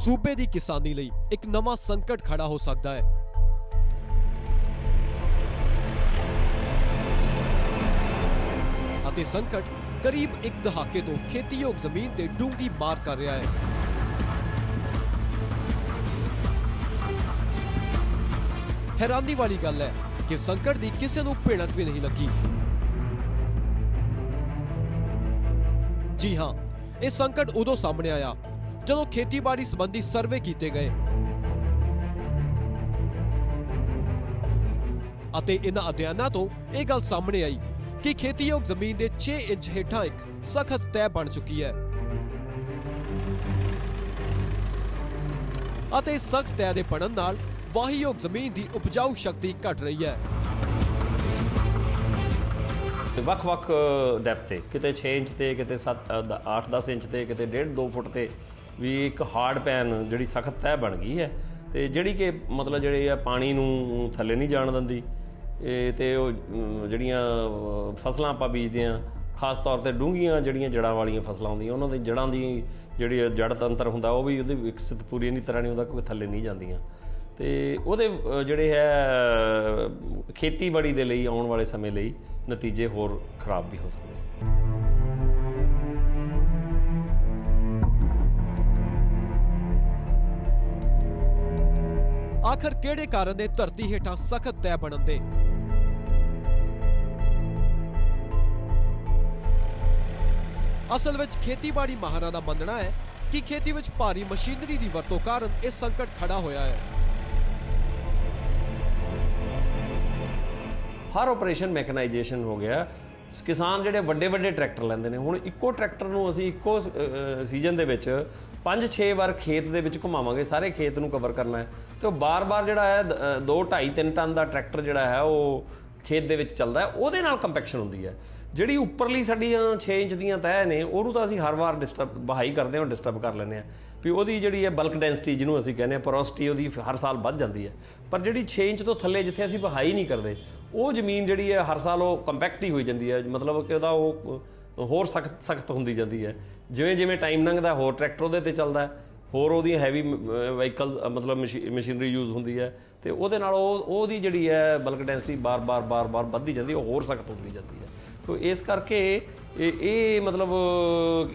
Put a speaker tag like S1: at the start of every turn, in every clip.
S1: ਸੂਬੇ ਦੀ ਕਿਸਾਨੀ ਲਈ ਇੱਕ ਨਵਾਂ ਸੰਕਟ ਖੜਾ ਹੋ ਸਕਦਾ ਹੈ। ਅਤੇ ਸੰਕਟ ਕਰੀਬ ਇੱਕ ਦਹਾਕੇ ਤੋਂ ਖੇਤੀਯੋਗ ਜ਼ਮੀਨ ਤੇ ਡੂੰਗੀ ਮਾਰ ਕਰ ਰਿਹਾ ਹੈ। ਹੈਰਾਨੀ ਵਾਲੀ ਗੱਲ ਹੈ ਕਿ ਸੰਕਟ ਦੀ ਕਿਸੇ ਨੂੰ ਭਿਣਕ ਵੀ ਨਹੀਂ ਲੱਗੀ। ਜੀ ਹਾਂ, ਇਹ ਸੰਕਟ ਉਦੋਂ ਸਾਹਮਣੇ ਆਇਆ ਜਦੋਂ ਖੇਤੀਬਾੜੀ ਸੰਬੰਧੀ ਸਰਵੇ ਕੀਤੇ ਗਏ ਅਤੇ ਇਹਨਾਂ ਅਧਿਐਨਾਂ ਤੋਂ ਇਹ ਗੱਲ ਸਾਹਮਣੇ ਆਈ ਕਿ ਖੇਤੀਯੋਗ ਜ਼ਮੀਨ ਦੇ 6 ਇੰਚ ਹੇਠਾਂ ਇੱਕ ਸਖਤ ਤੈਅ ਬਣ ਚੁੱਕੀ ਹੈ। ਅਤੇ ਸਖਤ ਤੈਅ ਦੇ ਬਣਨ ਨਾਲ ਵਾਹੀਯੋਗ ਜ਼ਮੀਨ ਦੀ ਉਪਜਾਊ ਸ਼ਕਤੀ ਘਟ ਰਹੀ ਹੈ।
S2: ਤੇ ਵੱਖ-ਵੱਖ ਡੈਪਥ ਤੇ, ਕਿਤੇ 6 ਇੰਚ ਤੇ, ਕਿਤੇ 7 8-10 ਇੰਚ ਤੇ, ਕਿਤੇ 1.5 2 ਫੁੱਟ ਤੇ ਵੀ ਇੱਕ ਹਾਰਡ ਪੈਨ ਜਿਹੜੀ ਸਖਤ ਤੈਅ ਬਣ ਗਈ ਹੈ ਤੇ ਜਿਹੜੀ ਕਿ ਮਤਲਬ ਜਿਹੜੇ ਆ ਪਾਣੀ ਨੂੰ ਥੱਲੇ ਨਹੀਂ ਜਾਣ ਦਿੰਦੀ, ਇਹ ਤੇ ਉਹ ਜਿਹੜੀਆਂ ਫਸਲਾਂ ਆਪਾਂ ਬੀਜਦੇ ਆ ਖਾਸ ਤੌਰ ਤੇ ਡੂੰਘੀਆਂ ਜਿਹੜੀਆਂ ਜੜਾਂ ਵਾਲੀਆਂ ਫਸਲਾਂ ਹੁੰਦੀਆਂ, ਉਹਨਾਂ ਦੀ ਜੜਾਂ ਦੀ ਜਿਹੜੀ ਜੜ ਤੰਤਰ ਹੁੰਦਾ, ਉਹ ਵੀ ਉਹਦੇ ਵਿਕਸਿਤ ਪੂਰੀ ਨਹੀਂ ਤਰ੍ਹਾਂ ਨਹੀਂ ਹੁੰਦਾ ਕਿਉਂਕਿ ਥੱਲੇ ਨਹੀਂ ਜਾਂਦੀਆਂ। ਤੇ ਉਹਦੇ ਜਿਹੜੇ ਹੈ ਖੇਤੀਬਾੜੀ ਦੇ ਲਈ ਆਉਣ ਵਾਲੇ ਸਮੇਂ ਲਈ ਨਤੀਜੇ ਹੋਰ ਖਰਾਬ ਵੀ ਹੋ ਸਕਦੇ
S1: ਆਖਰ ਕਿਹੜੇ ਕਾਰਨ ਨੇ ਧਰਤੀ ਹੇਠਾਂ ਸਖਤ ਤੈਅ ਬਣਨ ਦੇ? ਅਸਲ ਵਿੱਚ ਖੇਤੀਬਾੜੀ ਮਾਹਰਾਂ ਦਾ ਮੰਨਣਾ ਹੈ ਕਿ ਖੇਤੀ ਵਿੱਚ ਭਾਰੀ ਮਸ਼ੀਨਰੀ ਦੀ ਵਰਤੋਂ ਕਾਰਨ ਇਹ ਸੰਕਟ ਖੜਾ ਹੋਇਆ ਹੈ।
S2: ਹਰ ਆਪਰੇਸ਼ਨ ਮੈਕਨਾਈਜੇਸ਼ਨ ਹੋ ਗਿਆ। ਕਿਸਾਨ ਜਿਹੜੇ ਵੱਡੇ ਵੱਡੇ ਟਰੈਕਟਰ ਲੈਂਦੇ ਨੇ, ਹੁਣ ਇੱਕੋ ਟਰੈਕਟਰ ਨੂੰ ਅਸੀਂ ਇੱਕੋ ਸੀਜ਼ਨ ਦੇ ਵਿੱਚ 5-6 ਵਾਰ ਖੇਤ ਦੇ ਵਿੱਚ ਘੁਮਾਵਾਂਗੇ, ਸਾਰੇ ਖੇਤ ਨੂੰ ਕਵਰ ਕਰਨਾ ਹੈ। ਤੇ ਉਹ ਬਾਰ-ਬਾਰ ਜਿਹੜਾ ਹੈ 2 2.5 3 ਟਨ ਦਾ ਟਰੈਕਟਰ ਜਿਹੜਾ ਹੈ, ਉਹ ਖੇਤ ਦੇ ਵਿੱਚ ਚੱਲਦਾ ਹੈ। ਉਹਦੇ ਨਾਲ ਕੰਪੈਕਸ਼ਨ ਹੁੰਦੀ ਹੈ। ਜਿਹੜੀ ਉੱਪਰਲੀ ਸਾਡੀਆਂ 6 ਇੰਚ ਦੀਆਂ ਤੈਅ ਨੇ, ਉਹਨੂੰ ਤਾਂ ਅਸੀਂ ਹਰ ਵਾਰ ਡਿਸਟਰਬ ਬਹਾਈ ਕਰਦੇ ਹਾਂ ਡਿਸਟਰਬ ਕਰ ਲੈਂਦੇ ਹਾਂ। ਵੀ ਉਹਦੀ ਜਿਹੜੀ ਹੈ ਬਲਕ ਡੈਂਸਿਟੀ ਜਿਹਨੂੰ ਅਸੀਂ ਕਹਿੰਦੇ ਹਾਂ ਪੋਰੋਸਿਟੀ ਉਹਦੀ ਹਰ ਸਾਲ ਵੱਧ ਜਾਂਦੀ ਹੈ। ਪਰ ਜਿਹੜੀ 6 ਇੰਚ ਤੋਂ ਥੱਲੇ ਜਿੱਥੇ ਅਸੀਂ ਬਹਾਈ ਨਹੀਂ ਕਰਦੇ, ਉਹ ਜ਼ਮੀਨ ਜਿਹੜੀ ਹੈ, ਹਰ ਸਾਲ ਉਹ ਕੰਪੈਕਟ ਹੀ ਹੋਈ ਜਾਂਦੀ ਹੈ। ਮਤਲਬ ਕਿ ਉਹਦਾ ਉਹ ਹੋਰ ਸਖਤ ਸਖਤ ਹੁੰਦੀ ਜਾਂਦੀ ਹੈ। ਜਿਵੇਂ ਜਿਵੇਂ ਟਾਈਮ ਲੰਘਦਾ, ਹੋਰ ਟਰੈਕਟਰ ਉਹਦੇ ਤੇ ਚੱਲਦਾ ਹੋਰ ਉਹਦੀਆਂ ਹੈਵੀ ਵਹੀਕਲ ਮਤਲਬ ਮਸ਼ੀਨਰੀ ਯੂਜ਼ ਹੁੰਦੀ ਹੈ ਤੇ ਉਹਦੇ ਨਾਲ ਉਹ, ਉਹਦੀ ਜਿਹੜੀ ਹੈ ਬਲਕ ਡੈਂਸਿਟੀ ਬਾਰ-ਬਾਰ ਬਾਰ-ਬਾਰ ਵੱਧਦੀ ਜਾਂਦੀ ਹੈ, ਉਹ ਹੋਰ ਸਖਤ ਹੁੰਦੀ ਜਾਂਦੀ ਹੈ। ਸੋ ਇਸ ਕਰਕੇ ਇਹ ਇਹ ਮਤਲਬ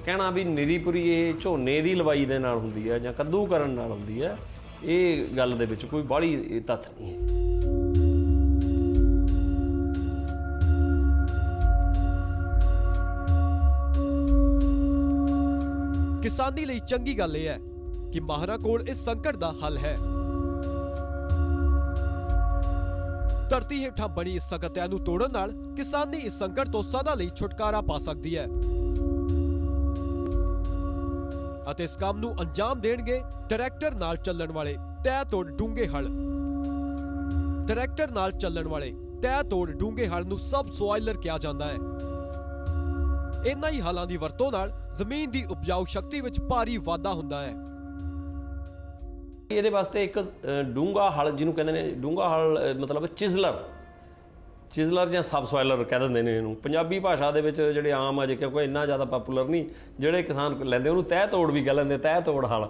S2: ਕਹਿਣਾ ਵੀ ਨਿਰੀਪੁਰੀ ਇਹ ਝੋਨੇ ਦੀ ਲਵਾਈ ਦੇ ਨਾਲ ਹੁੰਦੀ ਹੈ ਜਾਂ ਕੱਦੂ ਕਰਨ ਨਾਲ ਹੁੰਦੀ ਹੈ, ਇਹ ਗੱਲ ਦੇ ਵਿੱਚ ਕੋਈ ਬਾਹਲੀ ਤੱਥ ਨਹੀਂ ਹੈ।
S1: ਕਿਸਾਨੀ ਲਈ ਚੰਗੀ ਗੱਲ ਇਹ ਹੈ ਕਿ ਮਾਹਰਾਂ ਕੋਲ ਇਸ ਸੰਕਟ ਦਾ ਹੱਲ ਹੈ। ਧਰਤੀ ਹੇਠਾਂ ਬਣੀ ਇਸ ਸਕਤਿਆਂ ਨੂੰ ਤੋੜਨ ਨਾਲ ਕਿਸਾਨੀ ਇਸ ਸੰਕਟ ਤੋਂ ਸਦਾ ਲਈ ਛੁਟਕਾਰਾ ਪਾ ਸਕਦੀ ਹੈ। ਅਤੇ ਇਸ ਕੰਮ ਨੂੰ ਅੰਜਾਮ ਦੇਣਗੇ ਟਰੈਕਟਰ ਨਾਲ ਚੱਲਣ ਵਾਲੇ ਤੈ ਤੋੜ ਡੂੰਗੇ ਹਲ। ਟਰੈਕਟਰ ਨਾਲ ਚੱਲਣ ਵਾਲੇ ਤੈ ਤੋੜ ਡੂੰਗੇ ਹਲ ਨੂੰ ਸਬ ਸੋਇਲਰ ਕਿਹਾ ਜਾਂਦਾ ਹੈ। ਇਨ੍ਹਾਂ ਹੀ ਹਲਾਂ ਦੀ ਵਰਤੋਂ ਨਾਲ ਜ਼ਮੀਨ ਦੀ ਉਪਜਾਊ ਸ਼ਕਤੀ ਵਿੱਚ ਭਾਰੀ ਵਾਧਾ ਹੁੰਦਾ ਹੈ।
S2: ਇਹਦੇ ਵਾਸਤੇ ਇੱਕ ਡੂੰਗਾ ਹਲ ਜਿਹਨੂੰ ਕਹਿੰਦੇ ਨੇ ਡੂੰਗਾ ਹਲ ਮਤਲਬ ਚਿਜ਼ਲਰ। ਚਿਜ਼ਲਰ ਜਾਂ ਸਬਸੋਇਲਰ ਕਹਿ ਦਿੰਦੇ ਨੇ ਇਹਨੂੰ। ਪੰਜਾਬੀ ਭਾਸ਼ਾ ਦੇ ਵਿੱਚ ਜਿਹੜੇ ਆਮ ਅਜੇ ਕਿਉਂਕਿ ਇੰਨਾ ਜ਼ਿਆਦਾ ਪਪੂਲਰ ਨਹੀਂ, ਜਿਹੜੇ ਕਿਸਾਨ ਲੈਂਦੇ, ਉਹਨੂੰ ਤਹਿ ਤੋੜ ਵੀ ਕਹਿ ਲੈਂਦੇ, ਤਹਿ ਤੋੜ ਹਲ।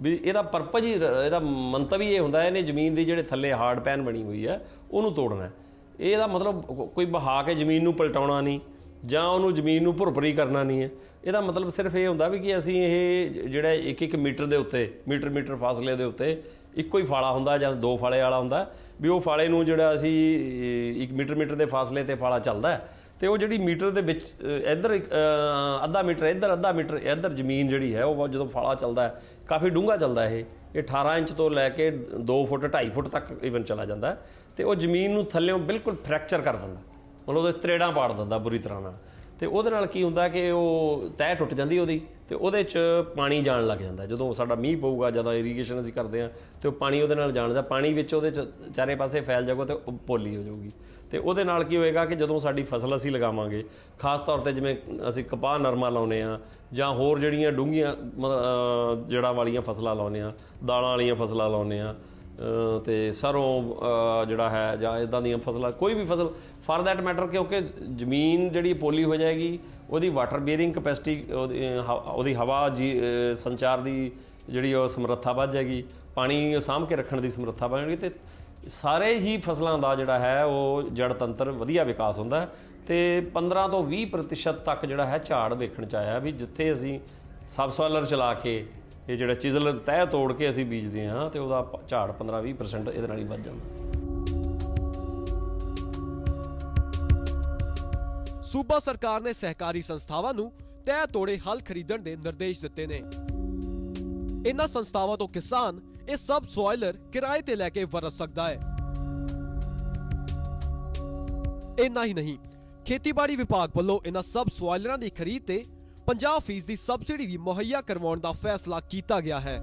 S2: ਵੀ ਇਹਦਾ ਪਰਪਸ ਹੀ, ਇਹਦਾ ਮੰਤਵ ਹੀ ਇਹ ਹੁੰਦਾ ਇਹਨੇ ਜ਼ਮੀਨ ਦੀ ਜਿਹੜੇ ਥੱਲੇ ਹਾਰਡ ਪੈਨ ਬਣੀ ਹੋਈ ਹੈ, ਉਹਨੂੰ ਤੋੜਨਾ ਹੈ। ਇਹਦਾ ਮਤਲਬ ਕੋਈ ਬਹਾ ਕੇ ਜ਼ਮੀਨ ਨੂੰ ਪਲਟਾਉਣਾ ਨਹੀਂ। ਜਾਂ ਉਹਨੂੰ ਜ਼ਮੀਨ ਨੂੰ ਭੁਰਭਰੀ ਕਰਨਾ ਨਹੀਂ ਹੈ। ਇਹਦਾ ਮਤਲਬ ਸਿਰਫ ਇਹ ਹੁੰਦਾ ਵੀ ਕਿ ਅਸੀਂ ਇਹ ਜਿਹੜਾ ਇੱਕ ਇੱਕ ਮੀਟਰ ਦੇ ਉੱਤੇ ਮੀਟਰ ਮੀਟਰ ਫਾਸਲੇ ਦੇ ਉੱਤੇ ਇੱਕੋ ਹੀ ਫਾਲਾ ਹੁੰਦਾ ਜਾਂ ਦੋ ਫਾਲੇ ਵਾਲਾ ਹੁੰਦਾ ਵੀ ਉਹ ਫਾਲੇ ਨੂੰ ਜਿਹੜਾ ਅਸੀਂ ਇੱਕ ਮੀਟਰ ਮੀਟਰ ਦੇ ਫਾਸਲੇ ਤੇ ਫਾਲਾ ਚੱਲਦਾ ਹੈ। ਤੇ ਉਹ ਜਿਹੜੀ ਮੀਟਰ ਦੇ ਵਿੱਚ ਇੱਧਰ ਇੱਕ, ਅੱਧਾ ਮੀਟਰ ਇੱਧਰ ਅੱਧਾ ਮੀਟਰ ਇੱਧਰ ਜ਼ਮੀਨ ਜਿਹੜੀ ਹੈ ਉਹ ਜਦੋਂ ਫਾਲਾ ਚੱਲਦਾ ਹੈ ਕਾਫੀ ਡੂੰਘਾ ਚੱਲਦਾ ਇਹ। ਇਹ 18 ਇੰਚ ਤੋਂ ਲੈ ਕੇ 2 ਫੁੱਟ 2.5 ਫੁੱਟ ਤੱਕ ਇਵਨ ਚਲਾ ਜਾਂਦਾ ਹੈ। ਤੇ ਉਹ ਜ਼ਮੀਨ ਨੂੰ ਥੱਲੇੋਂ ਬਿਲਕੁਲ ਫ੍ਰੈਕਚਰ ਕਰ ਦਿੰਦਾ ਮਤਲਬ ਉਹਦੇ ਤਰੇੜਾਂ ਪਾੜ ਦਿੰਦਾ ਬੁਰੀ ਤਰ੍ਹਾਂ ਨਾਲ। ਤੇ ਉਹਦੇ ਨਾਲ ਕੀ ਹੁੰਦਾ ਕਿ ਉਹ ਤਹਿ ਟੁੱਟ ਜਾਂਦੀ ਉਹਦੀ, ਤੇ ਉਹਦੇ 'ਚ ਪਾਣੀ ਜਾਣ ਲੱਗ ਜਾਂਦਾ। ਜਦੋਂ ਸਾਡਾ ਮੀਂਹ ਪਊਗਾ ਜਦੋਂ ਇਰੀਗੇਸ਼ਨ ਅਸੀਂ ਕਰਦੇ ਆ ਤੇ ਉਹ ਪਾਣੀ ਉਹਦੇ ਨਾਲ ਜਾਣ ਦਾ ਪਾਣੀ ਵਿੱਚ ਉਹਦੇ 'ਚ ਚਾਰੇ ਪਾਸੇ ਫੈਲ ਜਾਊਗਾ ਤੇ ਉਹ ਪੋਲੀ ਹੋ ਜਾਊਗੀ। ਤੇ ਉਹਦੇ ਨਾਲ ਕੀ ਹੋਏਗਾ ਕਿ ਜਦੋਂ ਸਾਡੀ ਫਸਲ ਅਸੀਂ ਲਗਾਵਾਂਗੇ, ਖਾਸ ਤੌਰ ਤੇ ਜਿਵੇਂ ਅਸੀਂ ਕਪਾਹ, ਨਰਮਾ ਲਾਉਨੇ ਆ ਜਾਂ ਹੋਰ ਜਿਹੜੀਆਂ ਡੂੰਘੀਆਂ ਜੜਾਂ ਵਾਲੀਆਂ ਫਸਲਾਂ ਲਾਉਨੇ ਆ ਦਾਲਾਂ ਵਾਲੀਆਂ ਫਸਲਾਂ ਲਾਉਨੇ ਆ ਤੇ ਸਰੋਂ ਜਿਹੜਾ ਹੈ ਜਾਂ ਇਦਾਂ ਦੀਆਂ ਫਸਲਾਂ, ਕੋਈ ਵੀ ਫਸਲ ਫਾਰ ਦੈਟ ਮੈਟਰ ਕਿਉਂਕਿ ਜ਼ਮੀਨ ਜਿਹੜੀ ਪੋਲੀ ਹੋ ਜਾਏਗੀ, ਉਹਦੀ ਵਾਟਰ ਬੀਅਰਿੰਗ ਕਪੈਸਿਟੀ ਉਹਦੀ ਹਵਾ ਜੀ ਸੰਚਾਰ ਦੀ ਜਿਹੜੀ ਉਹ ਸਮਰੱਥਾ ਵੱਧ ਜਾਏਗੀ, ਪਾਣੀ ਸਾਂਭ ਕੇ ਰੱਖਣ ਦੀ ਸਮਰੱਥਾ ਵੱਧ ਜਾਏਗੀ, ਤੇ ਸਾਰੇ ਹੀ ਫਸਲਾਂ ਦਾ ਜਿਹੜਾ ਹੈ, ਉਹ ਜੜ ਤੰਤਰ ਵਧੀਆ ਵਿਕਾਸ ਹੁੰਦਾ ਹੈ, ਤੇ 15 ਤੋਂ 20% ਪ੍ਰਤੀਸ਼ਤ ਤੱਕ ਜਿਹੜਾ ਹੈ ਝਾੜ ਵੇਖਣ ਚ ਆਇਆ ਵੀ ਜਿੱਥੇ ਅਸੀਂ ਸਬਸੋਇਲਰ ਚਲਾ ਕੇ ਇਹ ਜਿਹੜਾ ਚਿਜ਼ਲ ਤਹਿ ਤੋੜ ਕੇ ਅਸੀਂ ਬੀਜਦੇ ਹਾਂ ਤੇ ਉਹਦਾ ਝਾੜ 15-20% ਇਹਦੇ ਨਾਲ ਹੀ ਵੱਧ ਜਾਂਦਾ।
S1: ਸੂਬਾ ਸਰਕਾਰ ਨੇ ਸਹਿਕਾਰੀ ਸੰਸਥਾਵਾਂ ਨੂੰ ਤੈਅ ਤੋੜੇ ਹਲ ਖਰੀਦਣ ਦੇ ਨਿਰਦੇਸ਼ ਦਿੱਤੇ ਨੇ। ਇਹਨਾਂ ਸੰਸਥਾਵਾਂ ਤੋਂ ਕਿਸਾਨ ਇਹ ਸਬ ਸੋਇਲਰ ਕਿਰਾਏ ਤੇ ਲੈ ਕੇ ਵਰਤ ਸਕਦਾ ਹੈ। ਇੰਨਾ ਹੀ ਨਹੀਂ, ਖੇਤੀਬਾੜੀ ਵਿਭਾਗ ਵੱਲੋਂ ਇਹਨਾਂ ਸਬ ਸੋਇਲਰਾਂ ਦੀ ਖਰੀਦ ਤੇ 50% ਦੀ ਸਬਸਿਡੀ ਵੀ ਮੁਹੱਈਆ ਕਰਵਾਉਣ ਦਾ ਫੈਸਲਾ ਕੀਤਾ ਗਿਆ ਹੈ।